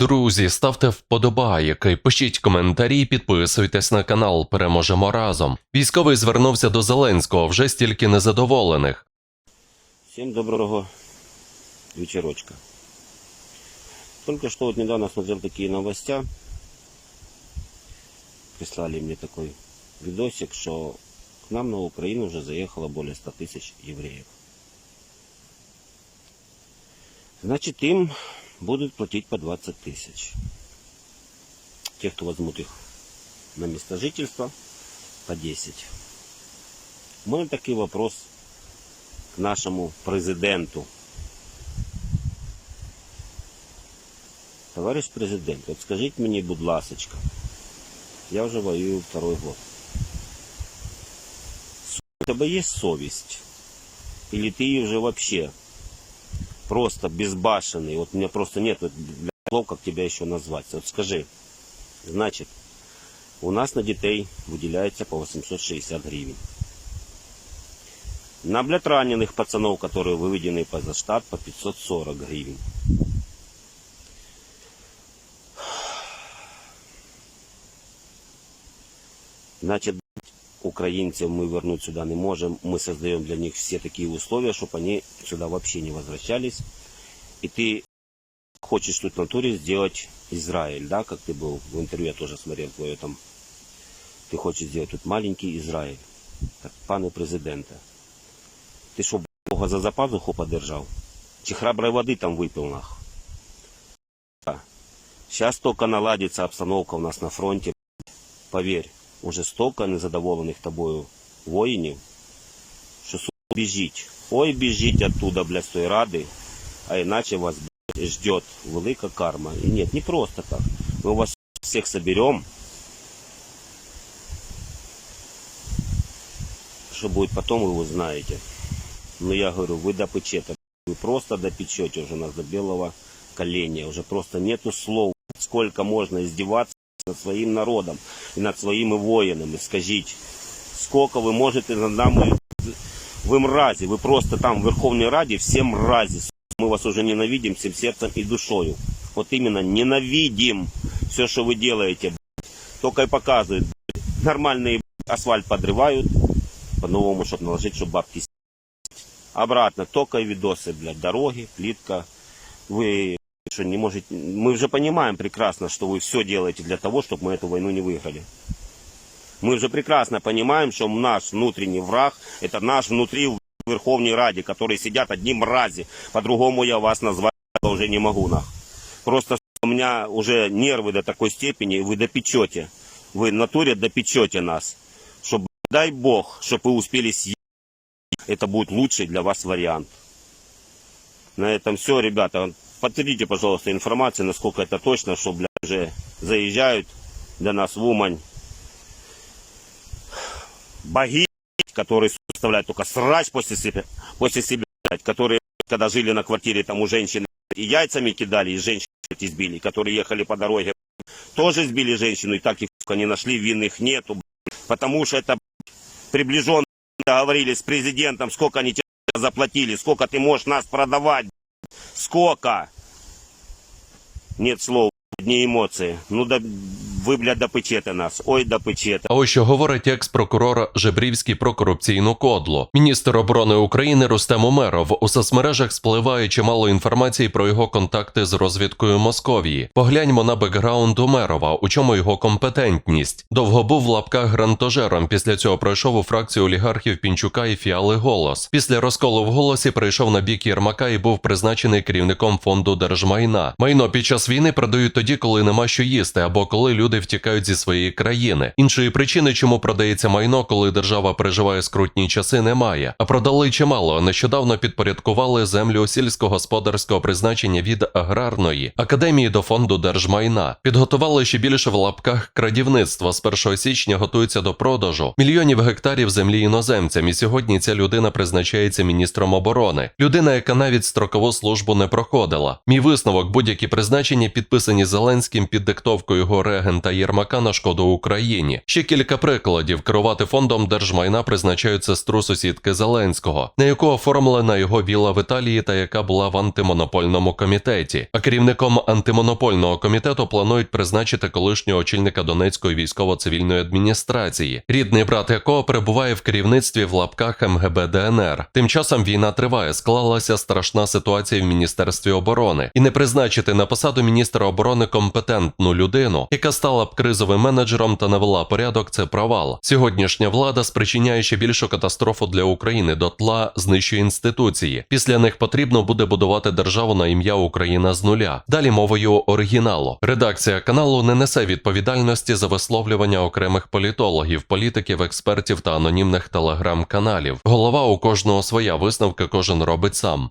Друзі, ставте вподобайки, пишіть коментарі, підписуйтесь на канал. Переможемо разом. Військовий звернувся до Зеленського, вже стільки незадоволених. Всем доброго вечерочка. Только что вот недавно смотрел такие новостя. Прислали мне такой видосик, что к нам на Украину уже заехало более 100 тысяч евреев. Значит, им будут платить по 20 тысяч. Те, кто возьмут их на место жительства, по 10. У мене такий вопрос к нашему президенту. Товарищ президент, от скажіть мені, будь ласочка, я вже воюю второй год. У тебе є совість? Или ты уже вообще просто безбашенный? Вот у меня просто нет слов, как тебя еще назвать. Вот скажи, значит, у нас на детей выделяется по 860 гривен. На, блядь, раненых пацанов, которые выведены поза штат, по 540 гривен. Значит, украинцев мы вернуть сюда не можем. Мы создаем для них все такие условия, чтобы они сюда вообще не возвращались. И ты хочешь тут в натуре сделать Израиль, да, как ты был в интервью, я тоже смотрел твое там. Ты хочешь сделать тут маленький Израиль. Так, пане президенте, ти що, Бога за запазуху подержав? Чи храброй воды там выпил нах? Сейчас только наладится обстановка у нас на фронте. Поверь, уже столько незадоволених тобою воїнів, що сука, біжіть. Ой, біжіть оттуда, блядь, з тої ради, а іначе вас, блядь, ждет велика карма. І нет, не просто так. Мы вас всех соберем, что будет потом, вы узнаете. Но я говорю, вы допечете. Вы просто допечете уже нас до белого коленя. Уже просто нету слов. Сколько можно издеваться над своїм народом и над своими воїнами. скажите сколько вы можете над нами ви мразі, ви просто там в Верховній Раді всі мразі. Ми вас уже ненавидим всем сердцем и душою. вот именно ненавидим все, что вы делаете Только и показывают Нормальний асфальт подрывают по-новому, чтобы наложить чтобы бабки Обратно, только и видосы, блядь, дороги, плитка, вы что, не можете... Мы уже понимаем прекрасно, что вы все делаете для того, чтобы мы эту войну не выиграли. Мы уже прекрасно понимаем, что наш внутренний враг, это наш внутри в Верховной Раде, которые сидят одни мрази. По-другому я вас назвать уже не могу, нах. Просто у меня уже нервы до такой степени, вы допечете. Вы в натуре допечете нас. Чтобы, дай бог, чтобы вы успели съесть. Это будет лучший для вас вариант. На этом все, ребята. Подтвердите, пожалуйста, информацию, насколько это точно, что, бля, уже заезжают для нас в Умань. Боги, которые составляют только срач после себя, после себя, которые, когда жили на квартире, там у женщины и яйцами кидали, и женщин избили, которые ехали по дороге, тоже сбили женщину, и так их не нашли, винных нету, потому что это приближенные договорились с президентом, сколько они тебе заплатили, сколько ты можешь нас продавать, сколько. Нет слов, одни эмоции. Ну да вы, блядь, допечете нас. Ой, допечете. А ось що говорить екс-прокурор Жебрівський про корупційну кодлу. Міністр оборони України Рустем Умеров у соцмережах спливає чимало інформації про його контакти з розвідкою Московії. Погляньмо на бекграунд Умерова, у чому його компетентність. Довго був в лапках грантожером. Після цього пройшов у фракцію олігархів Пінчука і Фіали Голос. Після розколу в голосі прийшов на бік Єрмака і був призначений керівником фонду держмайна. Майно під час війни продають тоді, коли нема що їсти, або коли люди втікають зі своєї країни. Іншої причини, чому продається майно, коли держава переживає скрутні часи, немає. А продали чимало. Нещодавно підпорядкували землю сільськогосподарського призначення від аграрної академії до фонду держмайна. Підготували ще більше в лапках крадівництва. З 1 січня готується до продажу мільйонів гектарів землі іноземцям. І сьогодні ця людина призначається міністром оборони. Людина, яка навіть строкову службу не проходила. Мій висновок, будь-які призначення підписані Зеленським під диктовкою його регента президента Єрмака на шкоду Україні. Ще кілька прикладів керувати фондом держмайна призначають сестру сусідки Зеленського, на яку оформлена його віла в Італії та яка була в антимонопольному комітеті. А керівником антимонопольного комітету планують призначити колишнього очільника Донецької військово-цивільної адміністрації, рідний брат якого перебуває в керівництві в лапках МГБ ДНР. Тим часом війна триває, склалася страшна ситуація в міністерстві оборони, і не призначити на посаду міністра оборони компетентну людину, яка стала б кризовим менеджером та навела порядок. Це провал. Сьогоднішня влада спричиняє ще більшу катастрофу для України, дотла знищує інституції. Після них потрібно буде будувати державу на ім'я Україна з нуля. Далі мовою оригіналу. Редакція каналу не несе відповідальності за висловлювання окремих політологів, політиків, експертів та анонімних телеграм-каналів. Голова у кожного своя висновка кожен робить сам.